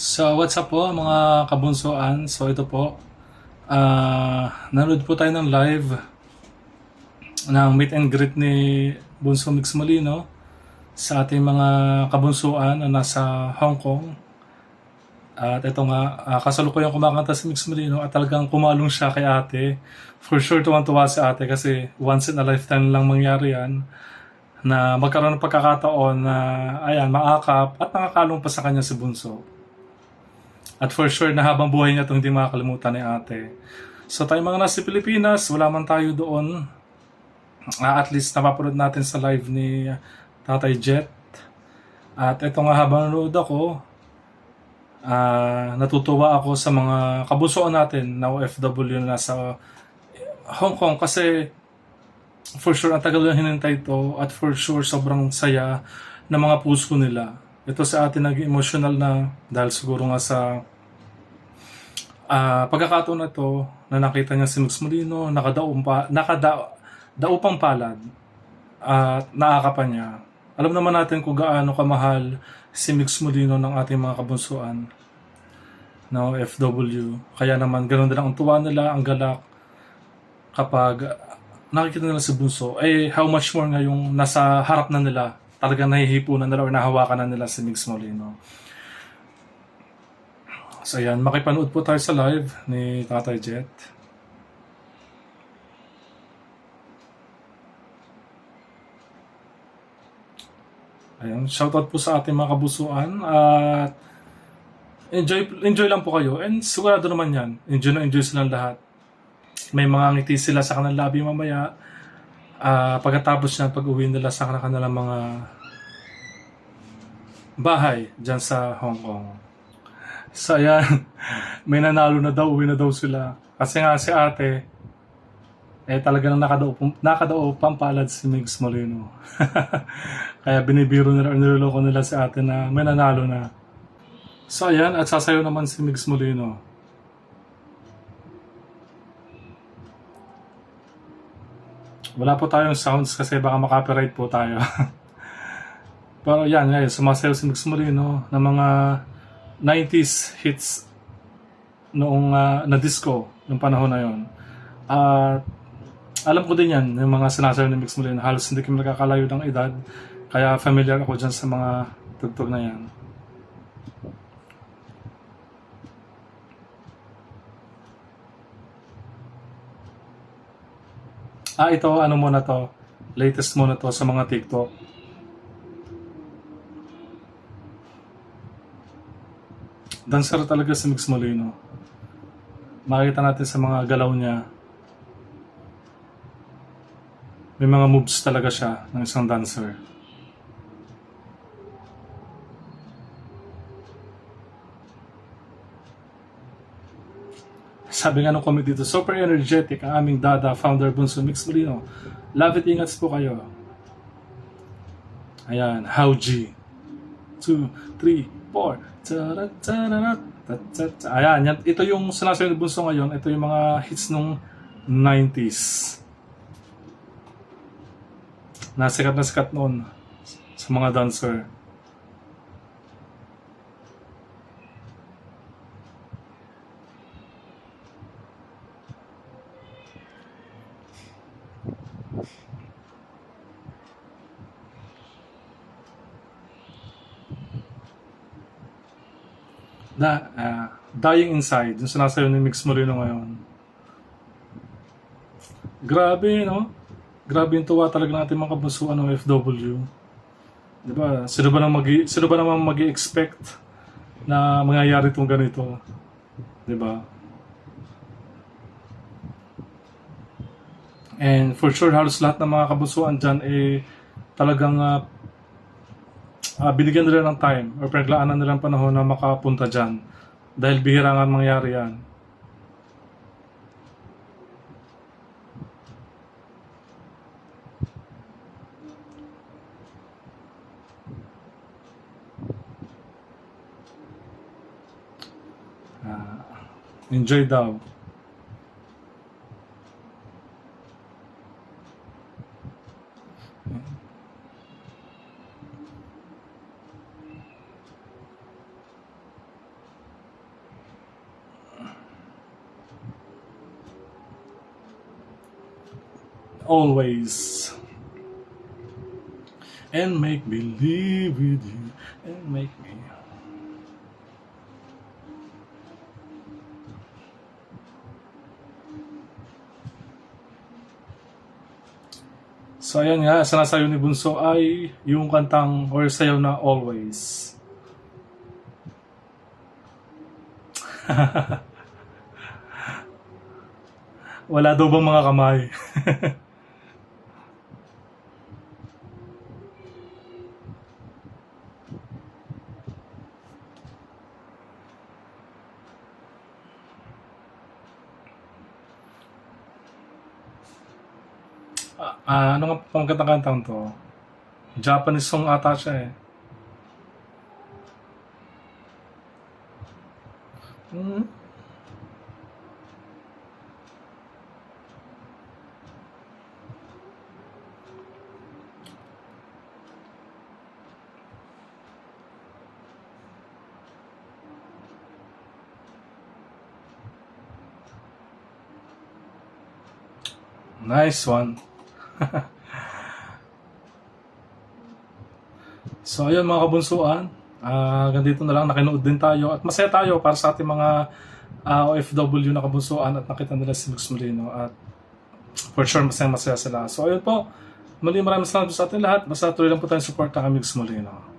So, what's up po mga kabunsuan? So, ito po. ah nanood po tayo ng live ng meet and greet ni Bunso Mix Molino sa ating mga kabunsuan na nasa Hong Kong. At ito nga, uh, kasalukuyang kumakanta si Mix Molino at talagang kumalong siya kay ate. For sure, tuwan-tuwa si ate kasi once in a lifetime lang mangyari yan na magkaroon ng pagkakataon na ayan, maakap at nakakalong pa sa kanya si Bunso. At for sure na habang buhay niya ito hindi makakalimutan ni ate. So tayo mga nasa Pilipinas, wala man tayo doon. Ah, at least napapanood natin sa live ni Tatay Jet. At ito nga habang nanonood ako, ah, natutuwa ako sa mga kabusoan natin na OFW na nasa Hong Kong kasi for sure ang tagal na hinintay ito at for sure sobrang saya ng mga puso nila. Ito sa atin naging emotional na dahil siguro nga sa ah pagkakataon na to na nakita niya si Mix Molino, nakadaong pa, nakada, palad at naakapan niya. Alam naman natin kung gaano kamahal si Mix Molino ng ating mga kabunsuan no FW. Kaya naman ganoon din ang tuwa nila, ang galak kapag nakikita nila si Bunso, eh how much more ngayong nasa harap na nila, talagang nahihipo na nila or nahawakan na nila si Mix Molino. So ayan, makipanood po tayo sa live ni Tatay Jet. Ayan, shoutout po sa ating mga kabusuan at enjoy enjoy lang po kayo and sigurado naman yan enjoy na enjoy silang lahat may mga ngiti sila sa kanilang labi mamaya Ah, pagkatapos na pag-uwi nila sa kanilang mga bahay dyan sa Hong Kong. So ayan, may nanalo na daw, uwi na daw sila. Kasi nga si ate, eh talagang nakadao, nakadao pampalad si Migs Molino. Kaya binibiro nila niloloko nila si ate na may nanalo na. So ayan, at sasayo naman si Migs Molino. Wala po tayong sounds kasi baka makapiright po tayo. Pero yan, ngayon, sumasayaw si Mix Molino ng mga 90s hits noong ah, na disco noong panahon na yon. At alam ko din yan, yung mga sinasayaw ni Mix Molino. Halos hindi kami nakakalayo ng edad. Kaya familiar ako dyan sa mga tugtog na yan. Ah, ito, ano muna to? Latest muna to sa mga TikTok. Dancer talaga si Mix Molino. Makikita natin sa mga galaw niya. May mga moves talaga siya ng isang dancer. Sabi nga nung comment dito, super energetic ang aming dada, founder Bunso Mix Molino. Love it, ingats po kayo. Ayan, how G. 2, 3, 4. Tarat, tararat, tat, tat, tat. Ayan, yan, ito yung sinasabi ni Bunso ngayon. Ito yung mga hits nung 90s. Nasikat na sikat noon sa mga dancer. Na ah, Dying Inside, yung sinasayo ni Mix Moreno ngayon. Grabe, no? Grabe yung tuwa talaga ng ating mga kabusuan ng FW. Di ba? Sino ba nang magi sino ba naman magi-expect na mangyayari itong ganito? Di ba? And for sure, halos lahat ng mga kabusuan dyan eh talagang ah, ah, binigyan nila ng time or pinaglaanan nila ng panahon na makapunta dyan. Dahil bihira nga mangyari yan. Ah, enjoy daw. Always. And make believe with you. And make me. So ayan nga, sinasayo ni Bunso ay yung kantang or sayaw na always. Wala daw bang mga kamay? Ah, ano nga pang kantang to? Japanese song ata siya eh. Hmm? Nice one. So ayun mga kabunsuan, ah ganito na lang nakinood din tayo at masaya tayo para sa ating mga ah, OFW na kabunsuan at nakita nila si Lux Molino at for sure masaya masaya sila. So ayun po, maraming salamat sa ating lahat. Basta tuloy lang po tayong support ng Amigos Molino.